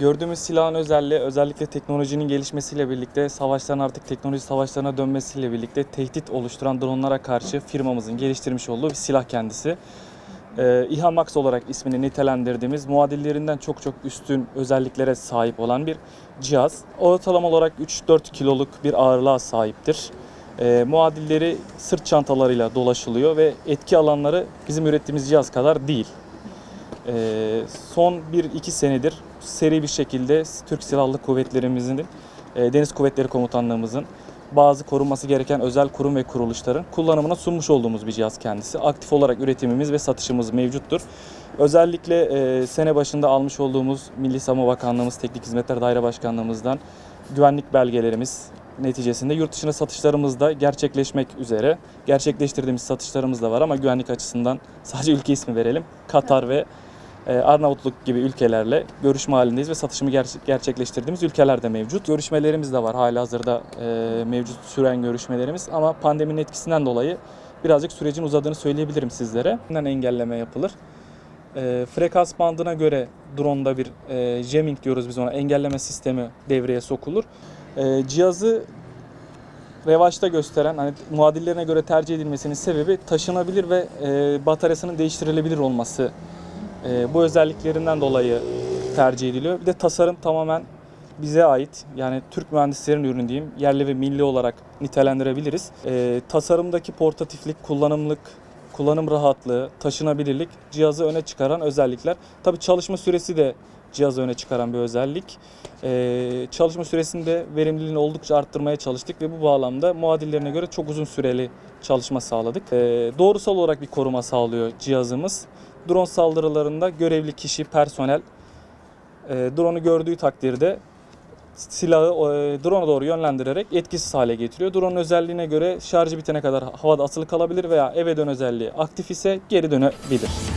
Gördüğümüz silahın özelliği özellikle teknolojinin gelişmesiyle birlikte savaşların artık teknoloji savaşlarına dönmesiyle birlikte tehdit oluşturan dronlara karşı firmamızın geliştirmiş olduğu bir silah kendisi. Ee, İHA Max olarak ismini nitelendirdiğimiz muadillerinden çok çok üstün özelliklere sahip olan bir cihaz. Ortalama olarak 3-4 kiloluk bir ağırlığa sahiptir. Ee, muadilleri sırt çantalarıyla dolaşılıyor ve etki alanları bizim ürettiğimiz cihaz kadar değil. Ee, son 1-2 senedir seri bir şekilde Türk Silahlı Kuvvetlerimizin, e, Deniz Kuvvetleri Komutanlığımızın bazı korunması gereken özel kurum ve kuruluşların kullanımına sunmuş olduğumuz bir cihaz kendisi. Aktif olarak üretimimiz ve satışımız mevcuttur. Özellikle e, sene başında almış olduğumuz Milli Savunma Bakanlığımız, Teknik Hizmetler Daire Başkanlığımızdan güvenlik belgelerimiz neticesinde yurt dışına satışlarımız da gerçekleşmek üzere. Gerçekleştirdiğimiz satışlarımız da var ama güvenlik açısından sadece ülke ismi verelim. Katar ve Arnavutluk gibi ülkelerle görüşme halindeyiz ve satışımı ger- gerçekleştirdiğimiz ülkeler de mevcut. Görüşmelerimiz de var hala hazırda e, mevcut süren görüşmelerimiz ama pandeminin etkisinden dolayı birazcık sürecin uzadığını söyleyebilirim sizlere. Bundan engelleme yapılır. E, frekans bandına göre drone'da bir e, jamming diyoruz biz ona engelleme sistemi devreye sokulur. E, cihazı revaçta gösteren hani muadillerine göre tercih edilmesinin sebebi taşınabilir ve e, bataryasının değiştirilebilir olması e, bu özelliklerinden dolayı tercih ediliyor. Bir de tasarım tamamen bize ait. Yani Türk mühendislerin ürünü diyeyim. Yerli ve milli olarak nitelendirebiliriz. E, tasarımdaki portatiflik, kullanımlık, kullanım rahatlığı, taşınabilirlik cihazı öne çıkaran özellikler. Tabii çalışma süresi de cihazı öne çıkaran bir özellik. E, çalışma süresini de verimliliğini oldukça arttırmaya çalıştık ve bu bağlamda muadillerine göre çok uzun süreli çalışma sağladık. E, doğrusal olarak bir koruma sağlıyor cihazımız. Drone saldırılarında görevli kişi, personel e, drone'u gördüğü takdirde silahı e, drone'a doğru yönlendirerek etkisiz hale getiriyor. Drone'un özelliğine göre şarjı bitene kadar havada asılı kalabilir veya eve dön özelliği aktif ise geri dönebilir.